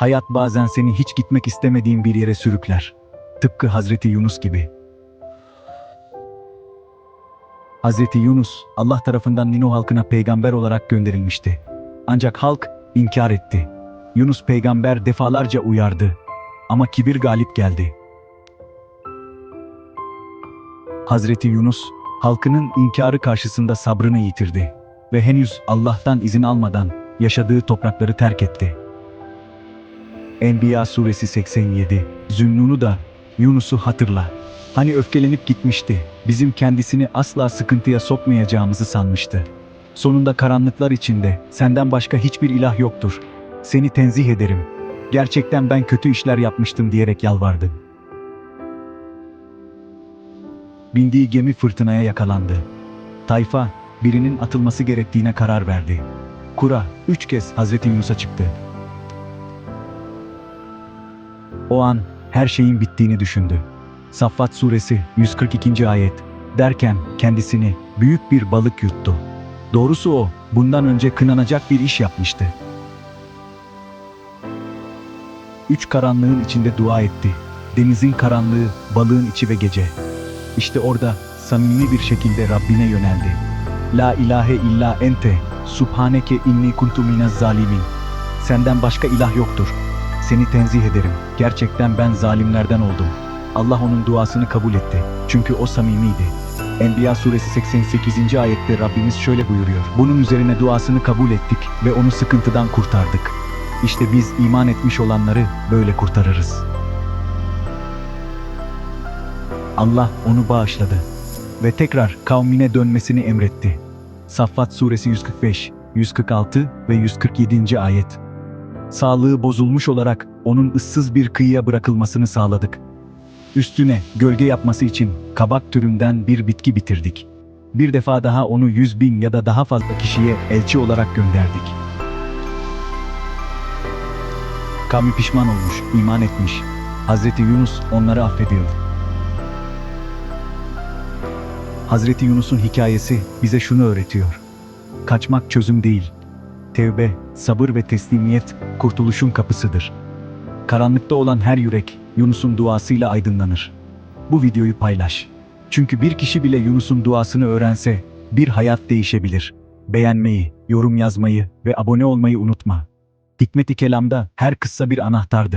Hayat bazen seni hiç gitmek istemediğin bir yere sürükler. Tıpkı Hazreti Yunus gibi. Hazreti Yunus, Allah tarafından Nino halkına peygamber olarak gönderilmişti. Ancak halk inkar etti. Yunus peygamber defalarca uyardı. Ama kibir galip geldi. Hazreti Yunus, halkının inkarı karşısında sabrını yitirdi ve henüz Allah'tan izin almadan yaşadığı toprakları terk etti. Enbiya suresi 87 Zünnun'u da Yunus'u hatırla. Hani öfkelenip gitmişti. Bizim kendisini asla sıkıntıya sokmayacağımızı sanmıştı. Sonunda karanlıklar içinde senden başka hiçbir ilah yoktur. Seni tenzih ederim. Gerçekten ben kötü işler yapmıştım diyerek yalvardı. Bindiği gemi fırtınaya yakalandı. Tayfa birinin atılması gerektiğine karar verdi. Kura üç kez Hazreti Yunus'a çıktı. O an her şeyin bittiğini düşündü. Saffat suresi 142. ayet derken kendisini büyük bir balık yuttu. Doğrusu o bundan önce kınanacak bir iş yapmıştı. Üç karanlığın içinde dua etti. Denizin karanlığı, balığın içi ve gece. İşte orada samimi bir şekilde Rabbine yöneldi. La ilahe illa ente, subhaneke inni kuntu minez zalimin. Senden başka ilah yoktur. Seni tenzih ederim. Gerçekten ben zalimlerden oldum. Allah onun duasını kabul etti. Çünkü o samimiydi. Enbiya suresi 88. ayette Rabbimiz şöyle buyuruyor. Bunun üzerine duasını kabul ettik ve onu sıkıntıdan kurtardık. İşte biz iman etmiş olanları böyle kurtarırız. Allah onu bağışladı ve tekrar kavmine dönmesini emretti. Saffat suresi 145, 146 ve 147. ayet. Sağlığı bozulmuş olarak onun ıssız bir kıyıya bırakılmasını sağladık. Üstüne gölge yapması için kabak türünden bir bitki bitirdik. Bir defa daha onu yüz bin ya da daha fazla kişiye elçi olarak gönderdik. Kavmi pişman olmuş, iman etmiş. Hazreti Yunus onları affediyor. Hazreti Yunus'un hikayesi bize şunu öğretiyor. Kaçmak çözüm değil. Tevbe, sabır ve teslimiyet kurtuluşun kapısıdır. Karanlıkta olan her yürek Yunus'un duasıyla aydınlanır. Bu videoyu paylaş. Çünkü bir kişi bile Yunus'un duasını öğrense bir hayat değişebilir. Beğenmeyi, yorum yazmayı ve abone olmayı unutma. Hikmet-i Kelam'da her kıssa bir anahtardır.